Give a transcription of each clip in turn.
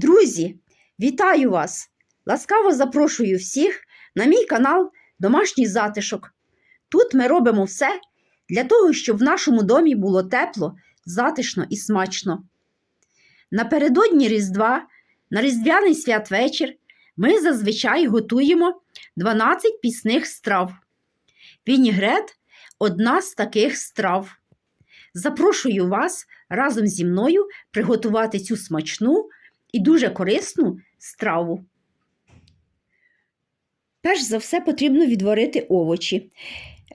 Друзі, вітаю вас! Ласкаво запрошую всіх на мій канал Домашній затишок. Тут ми робимо все для того, щоб в нашому домі було тепло, затишно і смачно. Напередодні Різдва, на Різдвяний святвечір, ми зазвичай готуємо 12 пісних страв. Вінігрет одна з таких страв. Запрошую вас разом зі мною приготувати цю смачну і дуже корисну страву. Перш за все потрібно відварити овочі.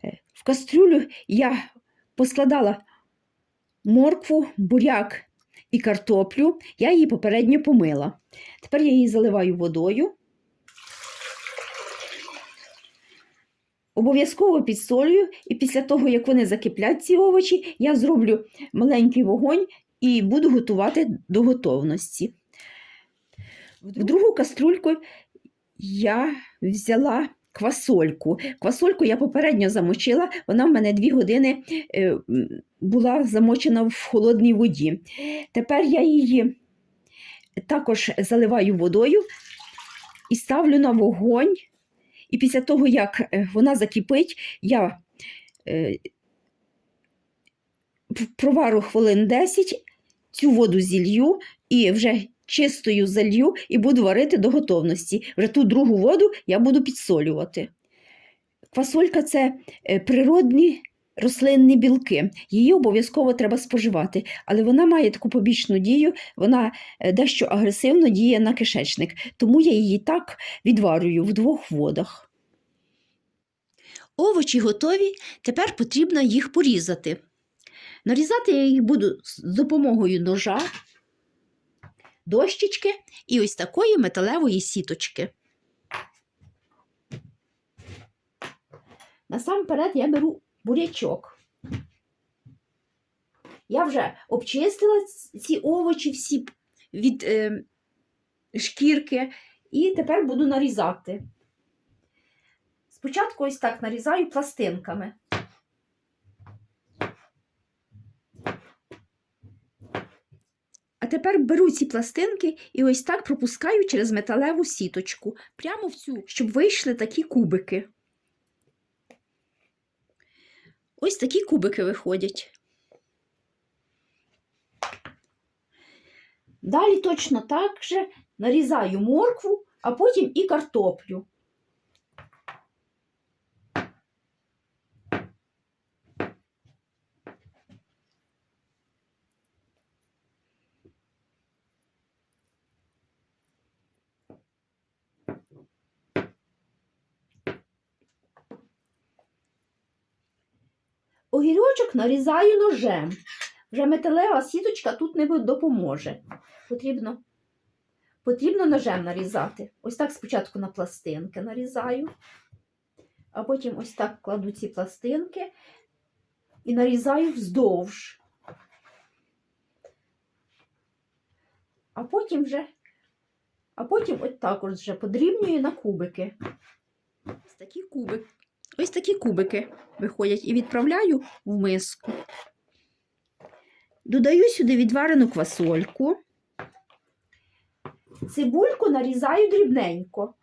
Е, В кастрюлю я поскладала моркву, буряк і картоплю. Я її попередньо помила. Тепер я її заливаю водою. Обов'язково підсолюю, і після того, як вони закиплять ці овочі, я зроблю маленький вогонь і буду готувати до готовності. В другу каструльку я взяла квасольку. Квасольку я попередньо замочила, вона в мене дві години е, була замочена в холодній воді. Тепер я її також заливаю водою і ставлю на вогонь. І після того, як е, вона закипить, я е, провару хвилин 10, цю воду зілью і вже чистою залью і буду варити до готовності. Вже ту другу воду я буду підсолювати. Квасолька це е, природні рослинні білки. Її обов'язково треба споживати, але вона має таку побічну дію, вона е, дещо агресивно діє на кишечник, тому я її так відварюю в двох водах. Овочі готові, тепер потрібно їх порізати. Нарізати я їх буду з допомогою ножа, дощечки і ось такої металевої сіточки. Насамперед я беру бурячок. Я вже обчистила ці овочі всі від е, шкірки, і тепер буду нарізати. Спочатку ось так нарізаю пластинками. А тепер беру ці пластинки і ось так пропускаю через металеву сіточку, прямо в цю, щоб вийшли такі кубики. Ось такі кубики виходять. Далі точно так же нарізаю моркву, а потім і картоплю. Огірочок нарізаю ножем. Вже металева сіточка тут не допоможе. Потрібно, потрібно ножем нарізати. Ось так спочатку на пластинки нарізаю, а потім ось так кладу ці пластинки і нарізаю вздовж. А потім вже, а потім ось також вже подрібнюю на кубики. Ось такі кубики. Ось такі кубики виходять і відправляю в миску. Додаю сюди відварену квасольку. Цибульку нарізаю дрібненько.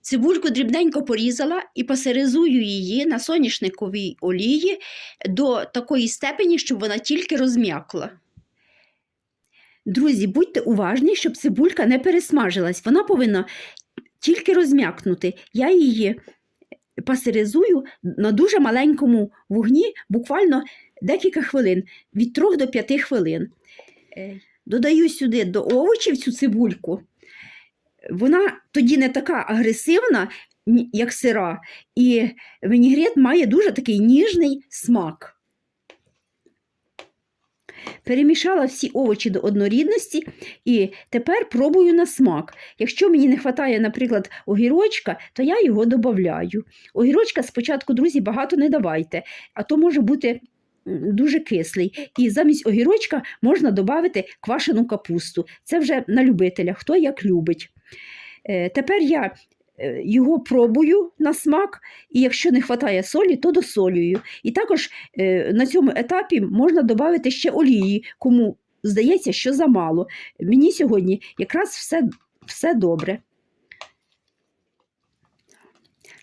Цибульку дрібненько порізала і пасеризую її на соняшниковій олії до такої степені, щоб вона тільки розм'якла. Друзі, будьте уважні, щоб цибулька не пересмажилась. Вона повинна тільки розм'якнути. Я її пастеризую на дуже маленькому вогні, буквально декілька хвилин, від 3 до 5 хвилин. Додаю сюди до овочів цю цибульку. Вона тоді не така агресивна, як сира, і вінігрет має дуже такий ніжний смак. Перемішала всі овочі до однорідності і тепер пробую на смак. Якщо мені не вистачає, наприклад, огірочка, то я його додаю. Огірочка спочатку, друзі, багато не давайте, а то може бути дуже кислий. І замість огірочка можна додати квашену капусту. Це вже на любителя, хто як любить. Е, Тепер я його пробую на смак, і якщо не вистачає солі, то досолюю. І також е, на цьому етапі можна додати ще олії, кому здається, що замало. Мені сьогодні якраз все, все добре.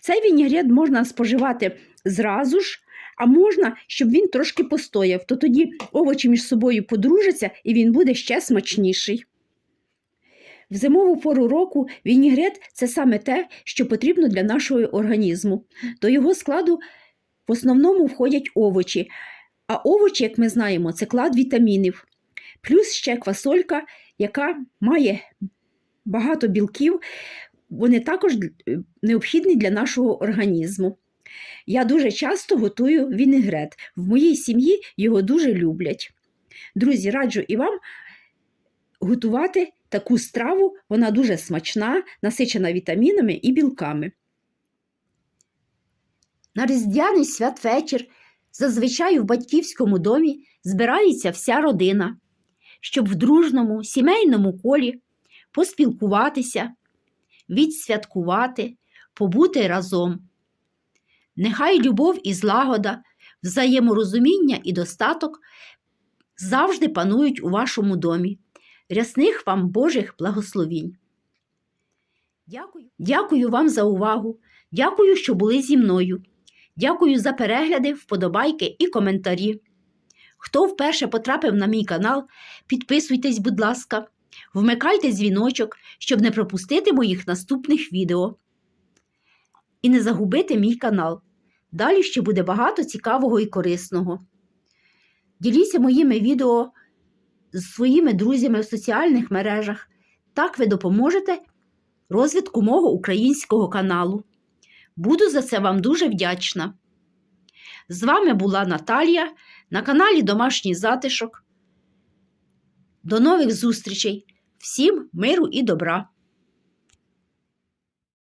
Цей вінігрет можна споживати зразу ж, а можна, щоб він трошки постояв, то тоді овочі між собою подружаться і він буде ще смачніший. В зимову пору року вінігрет це саме те, що потрібно для нашого організму. До його складу в основному входять овочі, а овочі, як ми знаємо, це клад вітамінів, плюс ще квасолька, яка має багато білків, вони також е, необхідні для нашого організму. Я дуже часто готую вінегрет. В моїй сім'ї його дуже люблять. Друзі, раджу і вам готувати таку страву, вона дуже смачна, насичена вітамінами і білками. На різдвяний святвечір зазвичай в батьківському домі збирається вся родина, щоб в дружному сімейному колі поспілкуватися, відсвяткувати, побути разом. Нехай любов і злагода, взаєморозуміння і достаток завжди панують у вашому домі. Рясних вам Божих благословінь. Дякую. Дякую вам за увагу. Дякую, що були зі мною. Дякую за перегляди, вподобайки і коментарі. Хто вперше потрапив на мій канал, підписуйтесь, будь ласка, вмикайте дзвіночок, щоб не пропустити моїх наступних відео. І не загубити мій канал. Далі ще буде багато цікавого і корисного. Діліться моїми відео з своїми друзями в соціальних мережах. Так ви допоможете розвитку мого українського каналу. Буду за це вам дуже вдячна. З вами була Наталія на каналі Домашній затишок. До нових зустрічей! Всім миру і добра!